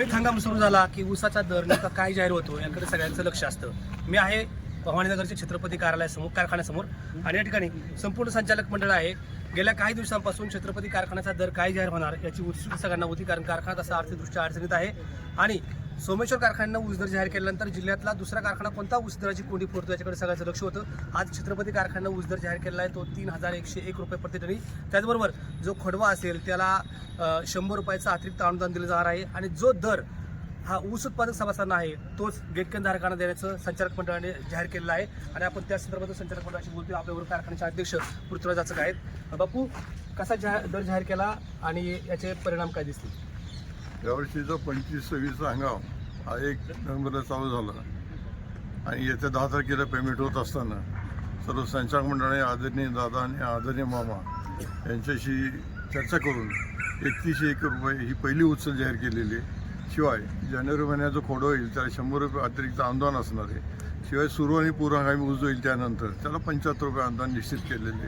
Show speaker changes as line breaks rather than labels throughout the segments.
खरीप हंगाम सुरू झाला की ऊसाचा दर नेमका काय जाहीर होतो याकडे सगळ्यांचं लक्ष असतं. मी आहे भवानीनगरच्या छत्रपती कार्यालयासमोर कारखान्यासमोर आणि या ठिकाणी संपूर्ण संचालक मंडळ आहे. गेल्या काही दिवसांपासून छत्रपती कारखान्याचा दर काय जाहीर होणार याची उत्सुकता सगळ्यांना होती कारण कारखाना तसा आर्थिकदृष्ट्या अडचणीत आहे. आणि सोमेश्वर कारखान्यानं ऊस दर जाहीर केल्यानंतर जिल्ह्यातला दुसरा कारखाना कोणता? ऊस दराची कोंडी फोडतो याच्याकडे सगळ्याचं लक्ष होतं. आज छत्रपती कारखान्यानं ऊस दर जाहीर केला आहे. तो तीन हजार एकशे एक रुपये प्रतिटनी. त्याचबरोबर जो खोडवा असेल त्याला शंभर रुपयाचं अतिरिक्त अनुदान दिलं जाणार आहे आणि जो दर हा ऊस उत्पादक सभासदांना आहे तोच गेटकेंधारकांना देण्याचं संचालक मंडळाने जाहीर केलेलं आहे. आणि आपण त्या संदर्भात संचालक मंडळाशी बोलतो आपल्याबरोबर कारखान्याचे अध्यक्ष पृथ्वीराज आहेत. बापू कसा जाहीर दर जाहीर केला आणि याचे परिणाम काय दिसतील?
यावर्षीचा पंचवीस सव्वीसचा हंगाम हा एक नोव्हेंबरला चालू झाला. आणि येत्या दहा तारखेला पेमेंट होत असताना सर्व संचालक मंडळाने आदरणीय दादा आणि आदरणीय मामा यांच्याशी चर्चा करून एकतीसशे एक रुपये ही पहिली उचल जाहीर केलेली आहे. शिवाय जानेवारी महिन्यात जो खोडं होईल त्याला शंभर रुपये अतिरिक्त अनुदान असणार आहे. शिवाय सुरू आणि पूर्व उज ऊस होईल त्यानंतर त्याला पंच्याहत्तर रुपये अनुदान निश्चित केलेले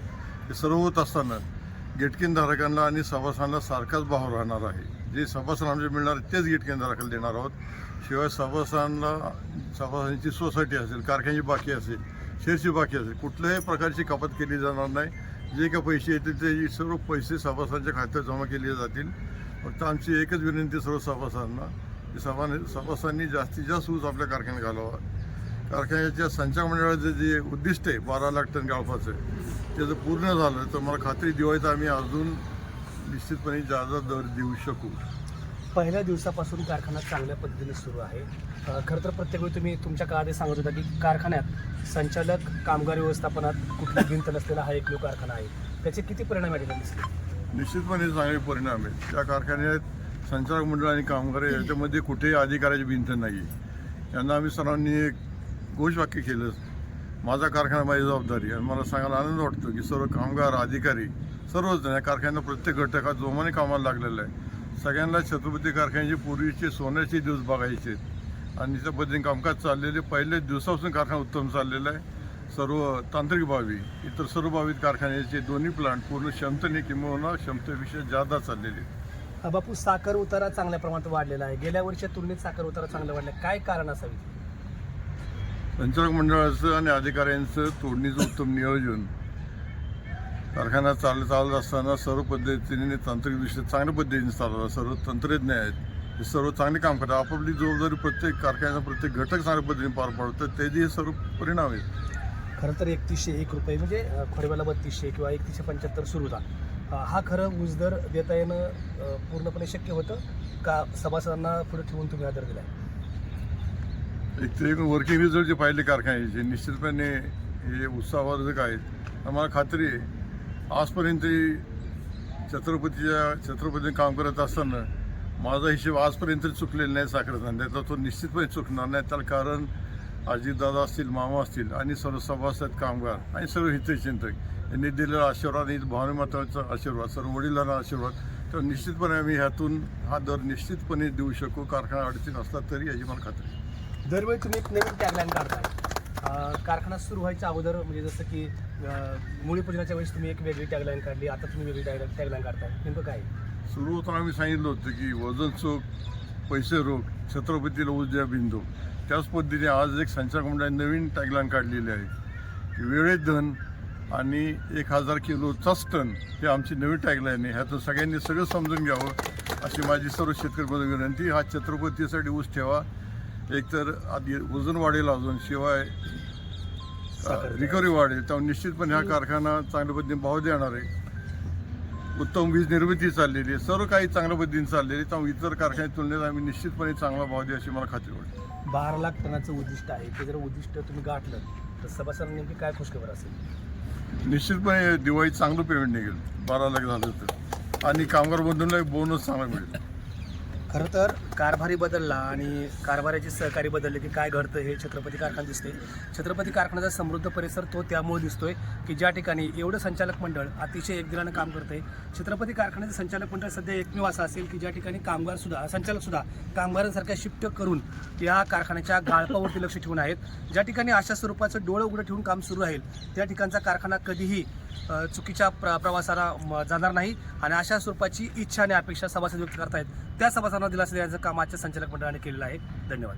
हे सर्व होत असताना गेटकिनधारकांना आणि सभासांना सारखाच भाव राहणार आहे. जे सभासदांना आमचे मिळणार तेच तेच गेटकिनधारकाला देणार आहोत. शिवाय सभासदांना सभासदांची सोसायटी असेल कारखान्याची बाकी असेल शेअरची बाकी असेल कुठल्याही प्रकारची कपात केली जाणार नाही. जे काही पैसे येतील ते सर्व पैसे सभासदांच्या खात्यात जमा केले जातील. फक्त आमची एकच विनंती सर्व सभासदांना की सभा सभासदांनी जास्तीत जास्त ऊस आपल्या कारखान्यात घालावा. कारखान्याच्या संचालक मंडळाचं जे उद्दिष्ट आहे बारा लाख टन गाळपाचं ते जर पूर्ण झालं तर मला खात्री दिवाळीत आम्ही अजून निश्चितपणे जादा दर देऊ शकू.
पहिल्या दिवसापासून कारखाना चांगल्या पद्धतीने सुरू आहे. अ, खरं तर प्रत्येक वेळी तुम्ही तुमच्या काळात सांगत होता की कारखान्यात संचालक कामगार व्यवस्थापनात कुठली भिंत नसलेला हा एकमेव कारखाना आहे. त्याचे किती परिणाम या ठिकाणी दिसले?
निश्चितपणे चांगले परिणाम आहेत. त्या कारखान्यात संचालक मंडळ आणि कामगार याच्यामध्ये कुठेही अधिकाराची भिंत नाही यांना आम्ही सर्वांनी एक घोषवाक्य केलं. माझा कारखाना माझी जबाबदारी आणि मला सांगायला आनंद वाटतो की सर्व कामगार अधिकारी सर्वच जण या कारखान्यात प्रत्येक घटकात जोमाने कामाला लागलेलं आहे. सगळ्यांना छत्रपती कारखान्याचे पूर्वीचे सोन्याचे दिवस बघायचे आणि त्या पद्धतीने कामकाज चाललेले पहिल्याच दिवसापासून कारखाना उत्तम चाललेला आहे. सर्व तांत्रिक बाबी इतर सर्व बाबीत कारखान्याचे दोन्ही प्लांट पूर्ण क्षमतेने किंवा क्षमतेपेक्षा जादा चाललेले
बापू साखर उतारा चांगल्या प्रमाणात वाढलेला आहे. गेल्या वर्षी तुलनेत साखर उतारा चांगला वाढला काय कारण असावी?
संचालक मंडळाचं आणि अधिकाऱ्यांचं तोडणीचं उत्तम नियोजन. कारखाना चाल चालत असताना सर्व पद्धतीने तांत्रिकदृष्ट्या चांगल्या पद्धतीने चालवला सर्व तंत्रज्ञ आहेत हे सर्व चांगले काम करतात. आपापली जबाबदारी प्रत्येक कारखान्याचा प्रत्येक घटक चांगल्या पद्धतीने पार पाडतात त्याचे हे सर्व परिणाम आहेत.
खरं तर एकतीसशे एक रुपये म्हणजे खोडव्याला बत्तीसशे किंवा एकतीसशे पंच्याहत्तर सुरू होता. हा खरं ऊस दर देता येणं पूर्णपणे शक्य होतं का सभासदांना पुढे ठेवून तुम्ही आदर दिलाय?
एक तर एक वर्किंग रिझल्ट जे पाहिले कारखान्याचे निश्चितपणे हे उत्साहवर्धक आहेत. आम्हाला खात्री आहे आजपर्यंत छत्रपतीच्या छत्रपतीने काम करत असताना माझा हिशोब आजपर्यंत चुकलेला नाही साखर धंद्याचा. तो निश्चितपणे चुकणार नाही. त्याला कारण अजितदादा असतील मामा असतील आणि सर्व सभासद कामगार आणि सर्व हितचिंतक यांनी दिलेला आशीर्वाद आणि भावने माताचा आशीर्वाद सर्व वडिलांना आशीर्वाद. तर निश्चितपणे आम्ही ह्यातून हा दर निश्चितपणे देऊ शकू. कारखाना अडचण असला तरी याची मला खात्री
दरवेळी तुम्ही एक नवीन टॅगलाईन काढताय. कारखाना सुरू व्हायच्या अगोदर म्हणजे जसं की मुळी पूजनाच्या वेळेस तुम्ही एक वेगळी टॅगलाईन काढली आता तुम्ही वेगळी टॅगलाईन टॅगलाईन काढताय. नेमकं काय?
सुरू होताना आम्ही सांगितलं होतं की वजन चोख पैसे रोख छत्रपतीला उद्या बिंदू. त्याच पद्धतीने आज एक संचालक मंडळाने नवीन टॅगलाईन काढलेली आहे. की वेळेत धन आणि एक हजार किलोचाच टन हे आमची नवीन टॅगलाईन आहे. ह्यातून सगळ्यांनी सगळं समजून घ्यावं अशी माझी सर्व शेतकरी विनंती. हा छत्रपतीसाठी ऊस ठेवा. एकतर आधी वजन वाढेल अजून शिवाय रिकव्हरी वाढेल. त्यामुळे निश्चितपणे हा कारखाना चांगल्या पद्धतीने भाव देणार आहे. उत्तम वीज निर्मिती चाललेली आहे. सर्व काही चांगल्या पद्धतीने चाललेली आहे. त्यामुळे इतर कारखान्याच्या तुलनेत आम्ही निश्चितपणे चांगला भाव देऊ अशी मला खात्री वाटते.
बारा लाख टनाचं उद्दिष्ट आहे. ते जर उद्दिष्ट तुम्ही गाठलं तर सभासदांना नेमकी काय खुशखबर असेल?
निश्चितपणे दिवाळीत चांगलं पेमेंट निघेल. बारा लाख झालं तर. आणि कामगार बंधूंना एक बोनस चांगला मिळेल.
खरं तर कारभारी बदलला आणि कारभाराचे सहकारी बदलले की काय घडतं हे छत्रपती कारखाना दिसते छत्रपती कारखान्याचा समृद्ध परिसर तो त्यामुळे दिसतोय की ज्या ठिकाणी एवढं संचालक मंडळ अतिशय एकदिलानं काम करतंय. छत्रपती कारखान्याचं संचालक मंडळ सध्या एकमेव असं असेल की ज्या ठिकाणी कामगार सुद्धा संचालक सुद्धा कामगारांसारख्या शिफ्ट करून या कारखान्याच्या गाळपावरती लक्ष ठेवून आहेत. ज्या ठिकाणी अशा स्वरूपाचं डोळं उघडं ठेवून काम सुरू राहील त्या ठिकाणचा कारखाना कधीही चुकीच्या प्र प्रवासाला म, जाणार नाही आणि अशा स्वरूपाची इच्छा आणि अपेक्षा सभासद व्यक्त करतायत. त्या सभासदांना दिलासा द्यायचं काम आजच्या संचालक मंडळाने केलेलं आहे. धन्यवाद.